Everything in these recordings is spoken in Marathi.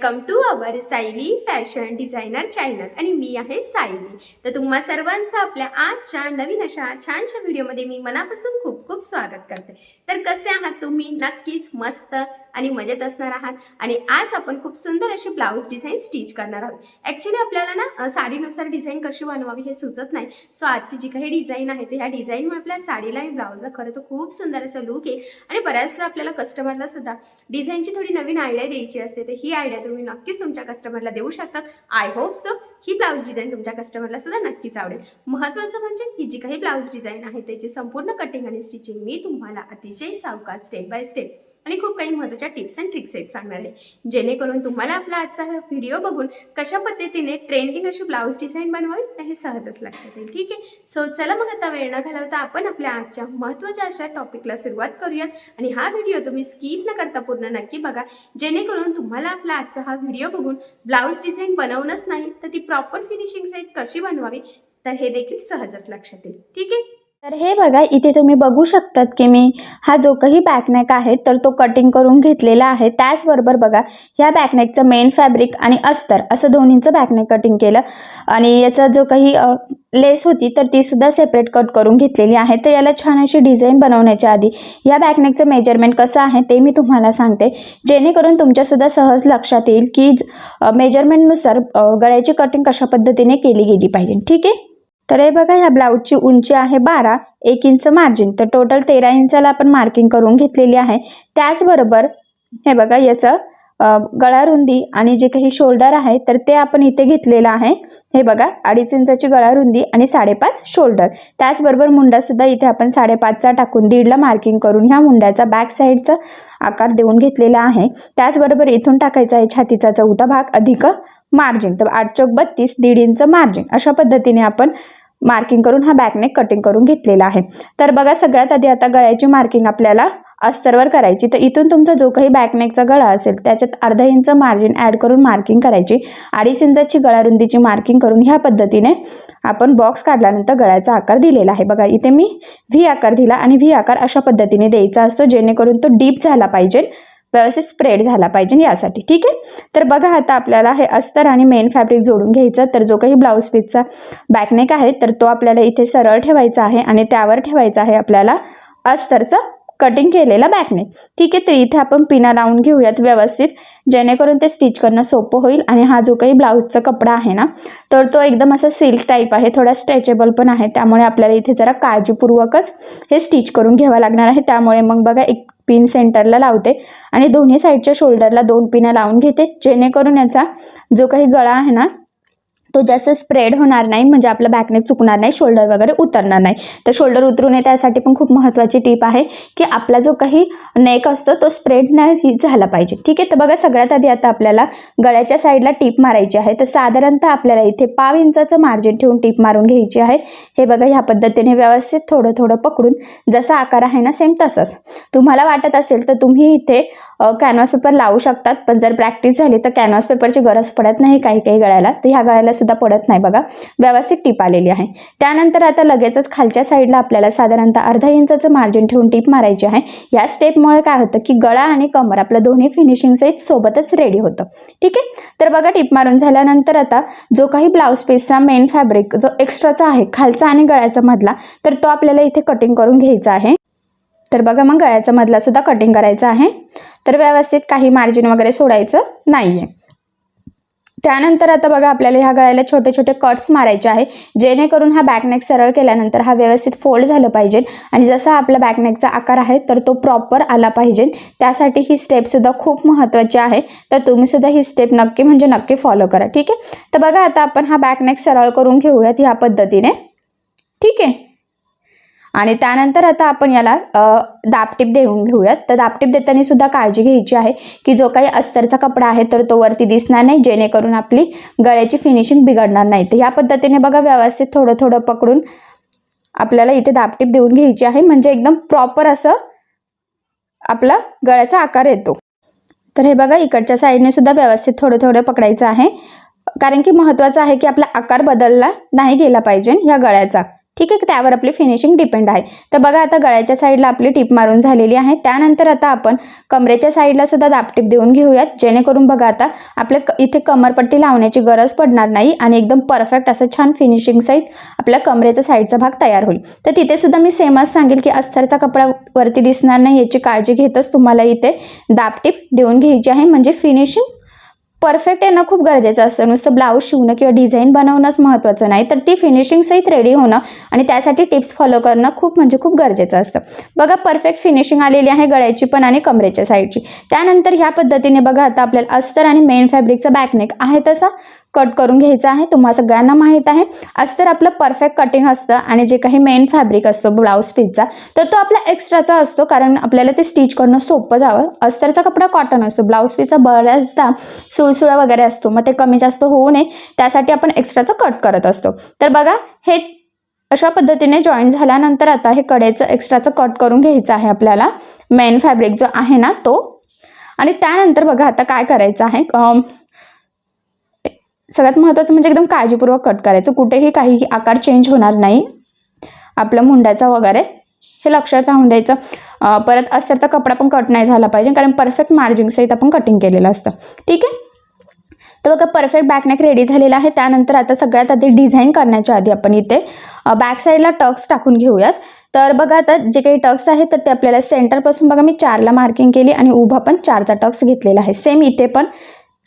Welcome to our Sayali fashion designer channel आणि मी आहे सायली तर तुम्हा सर्वांचं आपल्या आजच्या नवीन अशा छानशा व्हिडिओमध्ये मी मनापासून खूप खूप स्वागत करते. तर कसे आहात तुम्ही? नक्कीच मस्त. आणि मजेत असणार आहात. आणि आज आपण खूप सुंदर अशी ब्लाऊज डिझाईन स्टिच करणार आहोत. ॲक्च्युली आपल्याला ना साडीनुसार डिझाईन कशी बनवावी हे सुचत नाही. सो आजची जी काही डिझाईन आहे ते ह्या डिझाईनमुळे आपल्या साडीला आणि ब्लाऊजला खरं तर खूप सुंदर असं लुक आहे आणि बऱ्याचदा आपल्याला कस्टमरला सुद्धा डिझाईनची थोडी नवीन आयडिया द्यायची असते तर ही आयडिया तुम्ही नक्कीच तुमच्या कस्टमरला देऊ शकतात. आय होप सो ही ब्लाऊज डिझाईन तुमच्या कस्टमरला सुद्धा नक्कीच आवडेल. महत्त्वाचं म्हणजे ही जी काही ब्लाऊज डिझाईन आहे त्याची संपूर्ण कटिंग आणि स्टिचिंग मी तुम्हाला अतिशय सावकाश स्टेप बाय स्टेप आणि खूप काही महत्त्वाच्या टिप्स अँड ट्रिक्स आहेत सांगणार आहे. जेणेकरून तुम्हाला आपला आजचा व्हिडिओ बघून कशा पद्धतीने ट्रेंडिंग अशी ब्लाऊज डिझाईन बनवावी तर हे सहजच लक्षात येईल. ठीक आहे? सो चला मग आता वेळ न घालवता आपण आपल्या आजच्या महत्त्वाच्या अशा टॉपिकला सुरुवात करूयात. आणि हा व्हिडिओ तुम्ही स्किप न करता पूर्ण नक्की बघा. जेणेकरून तुम्हाला आपला आजचा हा व्हिडिओ बघून ब्लाऊज डिझाईन बनवणंच नाही तर ती प्रॉपर फिनिशिंग सहित कशी बनवावी? तर हे देखील सहजच लक्षात येईल. ठीक आहे? तर हे बघा इथे तुम्ही बघू शकतात की मी हा जो काही बॅकनेक आहे तर तो कटिंग करून घेतलेला आहे. त्याचबरोबर बघा ह्या बॅकनेकचं मेन फॅब्रिक आणि अस्तर असं दोन्हीचं बॅकनेक कटिंग केलं. आणि याचा जो काही लेस होती तर ती सुद्धा सेपरेट कट करून घेतलेली आहे. तर याला छान अशी डिझाईन बनवण्याच्या आधी या बॅकनेकचं मेजरमेंट कसं आहे ते मी तुम्हाला सांगते. जेणेकरून तुमच्यासुद्धा सहज लक्षात येईल की मेजरमेंटनुसार गळ्याची कटिंग कशा पद्धतीने केली गेली पाहिजे. ठीक आहे? तर हे बघा ह्या ब्लाऊजची उंची आहे बारा एक इंच मार्जिन. तर टोटल तेरा इंचाला आपण मार्किंग करून घेतलेली आहे. त्याचबरोबर हे बघा याचं गळा रुंदी आणि जे काही शोल्डर आहे तर ते आपण इथे घेतलेलं आहे. हे बघा अडीच इंचाची गळा रुंदी आणि साडेपाच शोल्डर त्याचबरोबर मुंडासुद्धा इथे आपण साडेपाचचा टाकून दीडला मार्किंग करून ह्या मुंड्याचा बॅक साईडचा आकार देऊन घेतलेला आहे. त्याचबरोबर इथून टाकायचा आहे छातीचा चौथा भाग अधिक मार्जिन तर आठ चौक बत्तीस दीड इंच मार्जिन अशा पद्धतीने आपण मार्किंग करून हा बॅकनेक कटिंग करून घेतलेला आहे. तर बघा सगळ्यात आधी आता गळ्याची मार्किंग आपल्याला अस्तरवर करायची. तर इथून तुमचा जो काही बॅकनेकचा गळा असेल त्याच्यात अर्धा इंच मार्जिन ॲड करून मार्किंग करायची. अडीच इंचाची गळारुंदीची मार्किंग करून ह्या पद्धतीने आपण बॉक्स काढल्यानंतर गळ्याचा आकार दिलेला आहे. बघा इथे मी व्ही आकार दिला आणि व्ही आकार अशा पद्धतीने द्यायचा असतो जेणेकरून तो डीप झाला पाहिजे. व्यवस्थित स्प्रेड झाला पाहिजे यासाठी ठीक आहे? तर बघा आता आपल्याला हे अस्तर आणि मेन फॅब्रिक जोडून घ्यायचं तर जो काही ब्लाऊज पीसचा बॅकनेक आहे तर तो आपल्याला इथे सरळ ठेवायचा आहे आणि त्यावर ठेवायचा आहे आपल्याला अस्तरचं कटिंग केलेला बॅकनेक ठीक आहे तर इथे आपण पिना लावून घेऊयात व्यवस्थित. जेणेकरून ते स्टिच करणं सोपं होईल आणि हा जो काही ब्लाऊजचा कपडा आहे ना तर तो एकदम असा सिल्क टाईप आहे थोडा स्ट्रेचेबल पण आहे. त्यामुळे आपल्याला इथे जरा काळजीपूर्वकच हे स्टिच करून घ्यावं लागणार आहे. त्यामुळे मग बघा एक पिन सेंटरला लावते आणि दोन्ही साईडच्या शोल्डरला दोन पिनं लावून घेते. जेणेकरून याचा जो काही गळा आहे ना तो जास्त स्प्रेड होणार नाही म्हणजे आपलं बॅकनेक चुकणार नाही शोल्डर वगैरे उतरणार नाही. तर शोल्डर उतरू नये त्यासाठी पण खूप महत्त्वाची टीप आहे की आपला जो काही नेक असतो तो स्प्रेड नाही झाला पाहिजे. ठीक आहे? तर बघा सगळ्यात आधी आता आपल्याला गळ्याच्या साईडला टीप मारायची आहे. तर साधारणतः आपल्याला इथे पाव इंचाचं मार्जिन ठेवून टीप मारून घ्यायची आहे. हे बघा ह्या पद्धतीने व्यवस्थित थोडं थोडं पकडून जसा आकार आहे ना सेम तसंच. तुम्हाला वाटत असेल तर तुम्ही इथे कॅनव्हास पेपर लावू शकतात पण जर प्रॅक्टिस झाली तर कॅनव्हास पेपरची गरज पडत नाही काही काही गळ्याला. तर ह्या गळ्याला सुद्धा पडत नाही बघा. व्यवस्थित टीप आलेली आहे. त्यानंतर आता लगेचच खालच्या साईडला आपल्याला साधारणतः अर्धा इंचाचं मार्जिन ठेवून टीप मारायची आहे. या स्टेपमुळे काय होतं की गळा आणि कमर आपलं दोन्ही फिनिशिंग सहित सोबतच रेडी होतं. ठीक आहे? तर बघा टीप मारून झाल्यानंतर आता जो काही ब्लाऊज पीसचा मेन फॅब्रिक जो एक्स्ट्राचा आहे खालचा आणि गळ्याचा मधला तर तो आपल्याला इथे कटिंग करून घ्यायचा आहे. तर बघा मग गळ्याचा मधला सुद्धा कटिंग करायचा आहे. तर व्यवस्थित काही मार्जिन वगैरे सोडायचं नाही आहे त्यानंतर आता बघा आपल्याला ह्या गळ्याला छोटे छोटे कट्स मारायचे आहे. जेणेकरून हा बॅकनेक सरळ केल्यानंतर हा व्यवस्थित फोल्ड झालं पाहिजे. आणि जसा आपला बॅकनेकचा आकार आहे तर तो प्रॉपर आला पाहिजे. त्यासाठी ही स्टेपसुद्धा खूप महत्त्वाची आहे. तर तुम्हीसुद्धा ही स्टेप नक्की म्हणजे नक्की फॉलो करा. ठीक आहे? तर बघा आता आपण हा बॅकनेक सरळ करून घेऊयात ह्या पद्धतीने. ठीक आहे? आणि त्यानंतर आता आपण याला दापटीप दाबटीप देऊन घेऊयात. तर दापटीप देताना सुद्धा काळजी घ्यायची आहे की जो काही अस्तरचा कपडा आहे तर तो वरती दिसणार नाही जेणेकरून आपली गळ्याची फिनिशिंग बिघडणार नाही. तर ह्या पद्धतीने बघा व्यवस्थित थोडं थोडं पकडून आपल्याला इथे दाबटीप देऊन घ्यायची आहे. म्हणजे एकदम प्रॉपर असं आपला गळ्याचा आकार येतो. तर हे बघा इकडच्या साईडने सुद्धा व्यवस्थित थोडं थोडं पकडायचं आहे. कारण की महत्त्वाचं आहे की आपला आकार बदलला नाही गेला पाहिजे ह्या गळ्याचा. ठीक आहे त्यावर आपली फिनिशिंग डिपेंड आहे. तर बघा आता गळ्याच्या साईडला आपली टीप मारून झालेली आहे. त्यानंतर आता आपण कमरेच्या साईडला सुद्धा दापटीप देऊन घेऊयात. जेणेकरून बघा आता आपल्या क- इथे कमरपट्टी लावण्याची गरज पडणार नाही आणि एकदम परफेक्ट असं छान फिनिशिंग सहित आपल्या कमरेचा साईडचा भाग तयार होईल. तर तिथे सुद्धा मी सेमच सांगेल की अस्तरचा कपडा वरती दिसणार नाही याची काळजी घेतच तुम्हाला इथे दापटीप देऊन घ्यायची आहे. म्हणजे फिनिशिंग परफेक्ट येणं खूप गरजेचं असतं. नुसतं ब्लाऊज शिवणं किंवा डिझाईन बनवणंच महत्त्वाचं नाही. तर ती फिनिशिंगसहित रेडी होणं आणि त्यासाठी टिप्स फॉलो करणं खूप म्हणजे खूप गरजेचं असतं. बघा परफेक्ट फिनिशिंग आलेली आहे गळ्याची पण आणि कमरेच्या साईडची त्यानंतर ह्या पद्धतीने बघा आता आपल्याला अस्तर आणि मेन फॅब्रिकचा बॅकनेक आहे तसा? कट करून घ्यायचा आहे. तुम्हा सगळ्यांना माहीत आहे. अस्तर आपलं परफेक्ट कटिंग असतं आणि जे काही मेन फॅब्रिक असतो ब्लाऊज पीसचा तर तो आपला एक्स्ट्राचा असतो कारण आपल्याला ते स्टिच करणं सोपं जावं. अस्तरचा कपडा कॉटन असतो. ब्लाऊज पीसचा बऱ्याचदा सुळसुळा वगैरे असतो. मग ते कमी जास्त होऊ नये. त्यासाठी आपण एक्स्ट्राचं कट करत असतो. तर बघा हे अशा पद्धतीने जॉईन झाल्यानंतर आता हे कडेचं एक्स्ट्राचं कट करून घ्यायचं आहे आपल्याला. मेन फॅब्रिक जो आहे ना तो. आणि त्यानंतर बघा आता काय करायचं आहे? सगळ्यात महत्त्वाचं म्हणजे एकदम काळजीपूर्वक कट करायचं. कुठेही काही आकार चेंज होणार नाही. आपलं मुंड्याचा वगैरे हे लक्षात राहून द्यायचं. परत असेल तर कपडा पण कट नाही झाला पाहिजे. कारण परफेक्ट मार्जिंगसहित आपण कटिंग केलेलं असतं. ठीक आहे? तर बघा परफेक्ट बॅकनेक रेडी झालेला आहे. त्यानंतर आता सगळ्यात आधी डिझाईन करण्याच्या आधी आपण इथे बॅक साईडला टक्स टाकून घेऊयात. तर बघा आता जे काही टक्स आहेत तर ते आपल्याला सेंटरपासून बघा मी चारला मार्किंग केली आणि उभा पण चारचा टक्स घेतलेला आहे. सेम इथे पण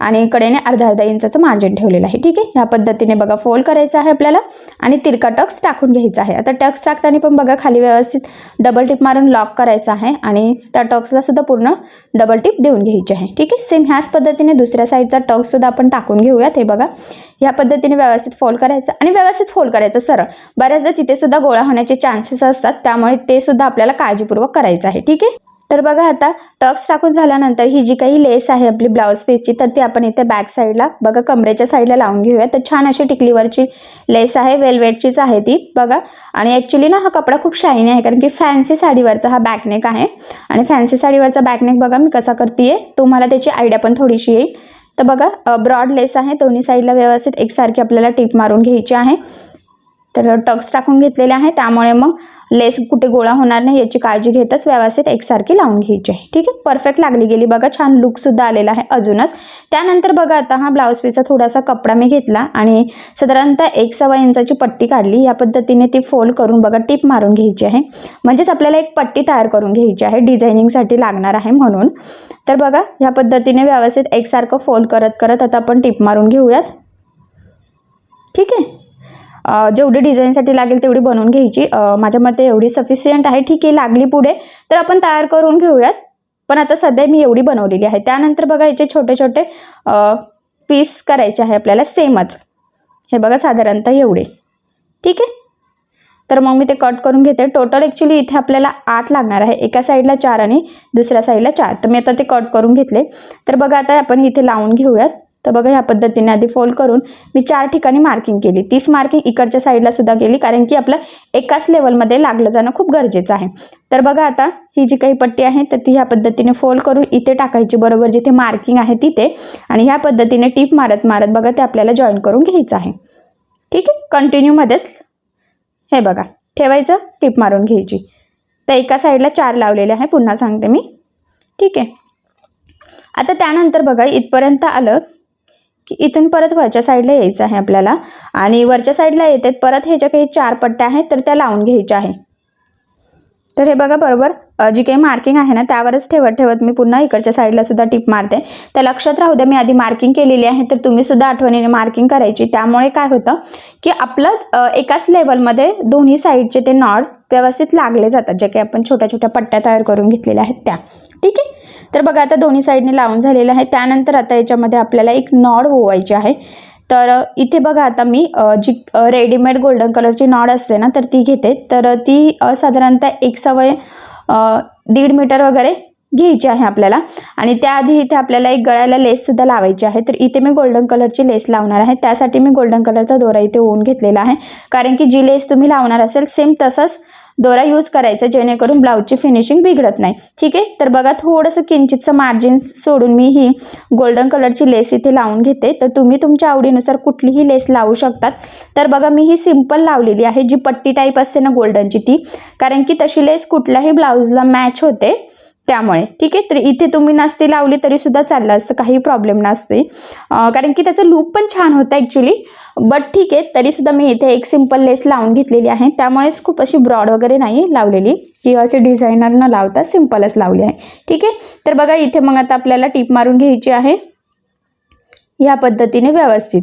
आणि कडेने अर्धा अर्धा इंचाचं मार्जिन ठेवलेलं आहे. ठीक आहे? ह्या पद्धतीने बघा फोल्ड करायचं आहे आपल्याला आणि तिरका टक्स टाकून घ्यायचा आहे. आता टक्स टाकताना पण बघा खाली व्यवस्थित डबल टिप मारून लॉक करायचं आहे आणि त्या टक्सला सुद्धा पूर्ण डबल टिप देऊन घ्यायची आहे. ठीक आहे? सेम ह्याच पद्धतीने दुसऱ्या साईडचा टक्ससुद्धा आपण टाकून घेऊयात. हे बघा. ह्या पद्धतीने व्यवस्थित फोल्ड करायचं आणि व्यवस्थित फोल्ड करायचं सरळ. बऱ्याचदा तिथे सुद्धा गोळा होण्याचे चान्सेस असतात. त्यामुळे ते सुद्धा आपल्याला काळजीपूर्वक करायचं आहे. ठीक आहे? तर बघा आता टक्स टाकून झाल्यानंतर ही जी काही लेस आहे आपली ब्लाऊज पीसची तर ती आपण इथे बॅक साईडला बघा कमरेच्या साईडला लावून घेऊया. तर छान अशी टिकलीवरची लेस आहे वेलवेटचीच आहे ती बघा. आणि ॲक्च्युली ना हा कपडा खूप शायनी आहे कारण की फॅन्सी साडीवरचा हा बॅकनेक आहे. आणि फॅन्सी साडीवरचा बॅकनेक बघा मी कसा करते तुम्हाला त्याची आयडिया पण थोडीशी येईल. तर बघा ब्रॉड लेस आहे दोन्ही साईडला व्यवस्थित एकसारखी आपल्याला टीप मारून घ्यायची आहे. तर टक्स टाकून घेतलेले आहे. त्यामुळे मग लेस कुठे गोळा होणार नाही याची काळजी घेतच व्यवस्थित एकसारखी लावून घ्यायची आहे. ठीक आहे? परफेक्ट लागली गेली. बघा छान लुकसुद्धा आलेला आहे अजूनच. त्यानंतर बघा आता हा ब्लाऊज पीसचा थोडासा कपडा मी घेतला आणि साधारणतः एक सव्वा इंचाची पट्टी काढली. या पद्धतीने ती फोल्ड करून बघा टिप मारून घ्यायची आहे. म्हणजेच आपल्याला एक पट्टी तयार करून घ्यायची आहे. डिझायनिंगसाठी लागणार आहे म्हणून. तर बघा ह्या पद्धतीने व्यवस्थित एकसारखं फोल्ड करत करत आता आपण टिप मारून घेऊयात. ठीक आहे? जेवढी डिझाईनसाठी लागेल तेवढी बनवून घ्यायची. माझ्या मते एवढी सफिशियंट आहे. ठीक आहे लागली पुढे. तर आपण तयार करून घेऊयात. पण आता सध्या मी एवढी बनवलेली आहे. त्यानंतर बघा याचे छोटे छोटे पीस करायचे आहे आपल्याला सेमच हे बघा साधारणतः एवढे. ठीक आहे? तर मग मी ते कट करून घेते. टोटल ॲक्च्युली इथे आपल्याला आठ लागणार आहे. एका साईडला चार आणि दुसऱ्या साईडला चार. तर मी आता ते कट करून घेतले. तर बघा आता आपण इथे लावून घेऊयात. तर बघा ह्या पद्धतीने आधी फोल्ड करून मी चार ठिकाणी मार्किंग केली. तीस मार्किंग इकडच्या साईडला सुद्धा केली कारण की आपलं एकाच लेवलमध्ये लागलं जाणं खूप गरजेचं आहे. तर बघा आता ही जी काही पट्टी आहे तर ती ह्या पद्धतीने फोल्ड करून इथे टाकायची बरोबर जिथे मार्किंग आहे तिथे आणि ह्या पद्धतीने टीप मारत मारत बघा ते आपल्याला जॉईन करून घ्यायचं आहे. ठीक आहे? कंटिन्यूमध्येच हे बघा ठेवायचं टीप मारून घ्यायची. तर एका साईडला चार लावलेले आहे पुन्हा सांगते मी. ठीक आहे? आता त्यानंतर बघा इथपर्यंत आलं. की इथून परत वरच्या साईडला यायचं आहे आपल्याला. आणि वरच्या साईडला येते परत ह्याच्या काही चार पट्ट्या आहेत तर त्या लावून घ्यायच्या आहे. तर हे बघा बरोबर जी काही मार्किंग आहे ना त्यावरच ठेवत ठेवत मी पुन्हा इकडच्या साईडला सुद्धा टिप मारते. त्या लक्षात राहू द्या मी आधी मार्किंग केलेली आहे तर तुम्ही सुद्धा आठवणीने मार्किंग करायची. त्यामुळे काय होतं की आपलं एकाच लेवलमध्ये दोन्ही साईडचे ते नॉड व्यवस्थित लागले जातात जे काही आपण छोट्या छोट्या पट्ट्या तयार करून घेतलेल्या आहेत त्या. ठीक आहे? तर बघा आता दोन्ही साईडने लावून झालेलं आहे. त्यानंतर आता याच्यामध्ये आपल्याला एक नॉड होवायची आहे. तर इथे बघा आता मी जी रेडीमेड गोल्डन कलरची नॉड असते ना तर ती घेते. तर ती साधारणतः एक सवय दीड मीटर वगैरे घ्यायची आहे आपल्याला. आणि त्याआधी इथे आपल्याला एक गळ्याला लेससुद्धा लावायची आहे. तर इथे मी गोल्डन कलरची लेस लावणार आहे. त्यासाठी मी गोल्डन कलरचा दोरा इथे ओवून घेतलेला आहे. कारण की जी लेस तुम्ही लावणार असेल सेम तसंच दोरा यूज करायचा जेणेकरून ब्लाऊजची फिनिशिंग बिघडत नाही. ठीक आहे? तर बघा थोडंसं किंचितचं मार्जिन सोडून मी ही गोल्डन कलरची लेस इथे लावून घेते. तर तुम्ही तुमच्या आवडीनुसार कुठलीही लेस लावू शकतात. तर बघा मी ही सिंपल लावलेली आहे. जी पट्टी टाईप असते ना गोल्डनची ती. कारण की तशी लेस कुठल्याही ब्लाऊजला मॅच होते. त्यामुळे ठीक आहे? तर इथे तुम्ही नसती लावली तरी सुद्धा चाललं असतं काही प्रॉब्लेम नसते. कारण की त्याचं लूक पण छान होतं ॲक्च्युली बट ठीक आहे तरीसुद्धा मी इथे एक सिंपल लेस लावून घेतलेली आहे. त्यामुळेच खूप अशी ब्रॉड वगैरे नाही लावलेली. किंवा अशी डिझायनर न लावता सिम्पलच लावली आहे. ठीक आहे? तर बघा इथे मग आता आपल्याला टीप मारून घ्यायची आहे. ह्या पद्धतीने व्यवस्थित.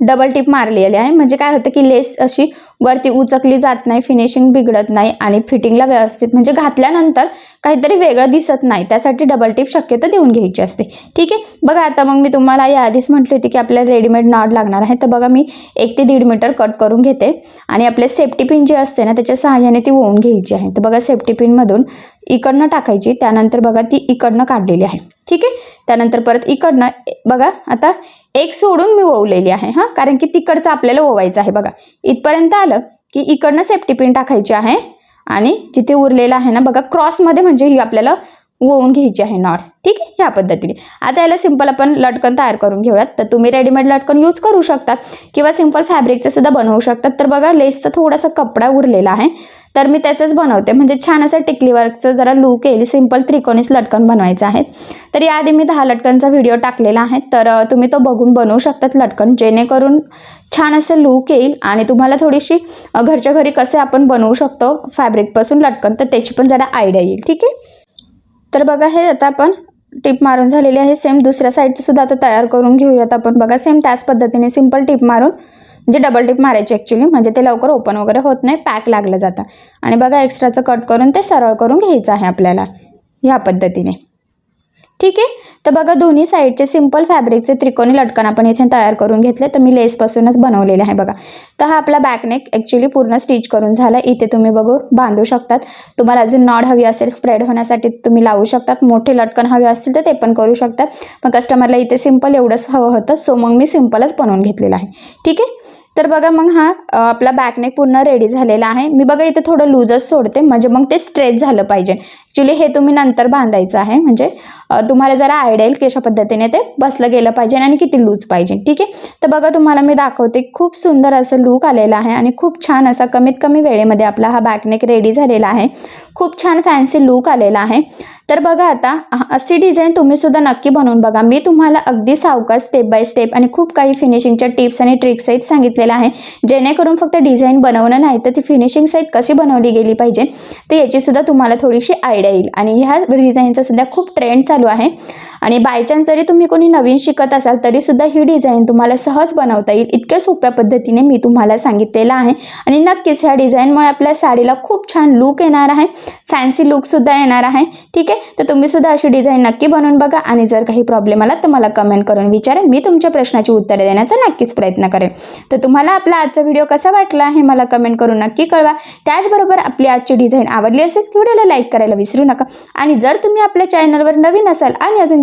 डबल टीप मारलेली आहे. म्हणजे काय होतं की लेस अशी वरती उचकली जात नाही फिनिशिंग बिघडत नाही आणि फिटिंगला व्यवस्थित म्हणजे घातल्यानंतर काहीतरी वेगळं दिसत नाही. त्यासाठी डबल टिप शक्यतो देऊन घ्यायची असते. ठीक आहे? बघा आता मग मी तुम्हाला या आधीच म्हटली होती की आपल्याला रेडीमेड नॉट लागणार आहे. तर बघा मी एक ते दीड मीटर कट करून घेते आणि आपले सेफ्टी पिन जी असते ना त्याच्या सहाय्याने ती ओवून घ्यायची आहे. तर बघा सेफ्टी पिनमधून इकडनं टाकायची त्यानंतर बघा ती इकडनं काढलेली आहे. ठीक आहे? त्यानंतर परत इकडनं बघा आता एक सोडून मी ओवलेली आहे हां? कारण की तिकडचं आपल्याला ओवायचं आहे बघा. इथपर्यंत आलं की इकडनं सेफ्टी पिन टाकायची आहे. आणि जिथे उरलेलं आहे ना बघा क्रॉसमध्ये म्हणजे ही आपल्याला ओवून घ्यायची आहे नॉट. ठीक आहे? ह्या पद्धतीने. आता याला सिंपल आपण लटकन तयार करून घेऊयात. तर तुम्ही रेडीमेड लटकन यूज करू शकता किंवा सिंपल फॅब्रिकचं सुद्धा बनवू शकतात तर बघा लेसचा थोडासा कपडा उरलेला आहे. तर मी त्याचंच बनवते. म्हणजे छान असं टिकली वर्कचं जरा लूक येईल. सिंपल त्रिकोणीस लटकन बनवायचं आहे. तर याआधी मी दहा लटकनचा व्हिडिओ टाकलेला आहे. तर तुम्ही तो बघून बनवू शकतात लटकन. जेणेकरून छान असं लूक येईल आणि तुम्हाला थोडीशी घरच्या घरी कसे आपण बनवू शकतो फॅब्रिकपासून लटकन तर त्याची पण जरा आयडिया येईल. ठीक आहे? तर बघा हे आता आपण टिप मारून झालेली आहे. सेम दुसऱ्या साईडचं सुद्धा आता तयार करून घेऊयात आपण. बघा सेम त्याच पद्धतीने सिंपल टिप मारून जे डबल टिप मारायची ॲक्च्युली म्हणजे ते लवकर ओपन वगैरे होत नाही पॅक लागलं जातं. आणि बघा एक्स्ट्राचं कट करून ते सरळ करून घ्यायचं आहे आपल्याला ह्या पद्धतीने. ठीक आहे? तर बघा दोन्ही साईडचे सिंपल फॅब्रिकचे त्रिकोणी लटकन आपण इथे तयार करून घेतले. तर मी लेसपासूनच बनवलेले आहे बघा. तर हा आपला बॅकनेक ॲक्च्युली पूर्ण स्टिच करून झाला. इथे तुम्ही बघू बांधू शकतात. तुम्हाला अजून नॉड हवी असेल स्प्रेड होण्यासाठी तुम्ही लावू शकतात. मोठे लटकन हवे असतील तर ते पण करू शकतात. पण कस्टमरला इथे सिंपल एवढंच हवं होतं. सो मग मी सिम्पलच बनवून घेतलेलं आहे. ठीक आहे? तर बघा मग हा आपला बॅकनेक पूर्ण रेडी झालेला आहे. मी बघा इथे थोडं लूजच सोडते. म्हणजे मग ते स्ट्रेच झालं पाहिजे. ॲक्च्युली हे तुम्ही नंतर बांधायचं आहे. म्हणजे तुम्हाला जरा आयडिया येईल कशा पद्धतीने ते बसलं गेलं पाहिजे आणि किती लूज पाहिजे. ठीक आहे? तर बघा तुम्हाला मी दाखवते. खूप सुंदर असं लूक आलेला आहे आणि खूप छान असा कमीत कमी वेळेमध्ये आपला हा बॅकनेक रेडी झालेला आहे. खूप छान फॅन्सी लूक आलेला आहे. तर बघा आता अशी डिझाईन तुम्ही सुद्धा नक्की बनवून बघा. मी तुम्हाला अगदी सावकाश स्टेप बाय स्टेप आणि खूप काही फिनिशिंगच्या टिप्स आणि ट्रिक्सही सांगितले घेतलेला आहे. जेणेकरून फक्त डिझाईन बनवणं नाही तर ती फिनिशिंग सहित कशी बनवली गेली पाहिजे तर याचीसुद्धा तुम्हाला थोडीशी आयडिया येईल. आणि ह्या डिझाईनचा सध्या खूप ट्रेंड चालू आहे. आणि बाय चान्स जरी तुम्ही कोणी नवीन शिकत असाल तरी सुद्धा ही डिझाईन तुम्हाला सहज बनवता येईल. इतक्या सोप्या पद्धतीने मी तुम्हाला सांगितलेलं आहे. आणि नक्कीच ह्या डिझाईनमुळे आपल्या साडीला खूप छान लूक येणार आहे. फॅन्सी लूकसुद्धा येणार आहे. ठीक आहे? तर तुम्हीसुद्धा अशी डिझाईन नक्की बनवून बघा. आणि जर काही प्रॉब्लेम आला तर मला कमेंट करून विचारेन. मी तुमच्या प्रश्नाची उत्तरे देण्याचा नक्कीच प्रयत्न करेन. तर तुम्हाला आपला आजचा व्हिडिओ कसा वाटला हे मला कमेंट करून नक्की कळवा. त्याचबरोबर आपली आजची डिझाईन आवडली असेल व्हिडिओला लाईक करायला विसरू नका. आणि जर तुम्ही आपल्या चॅनलवर नवीन असाल आणि अजून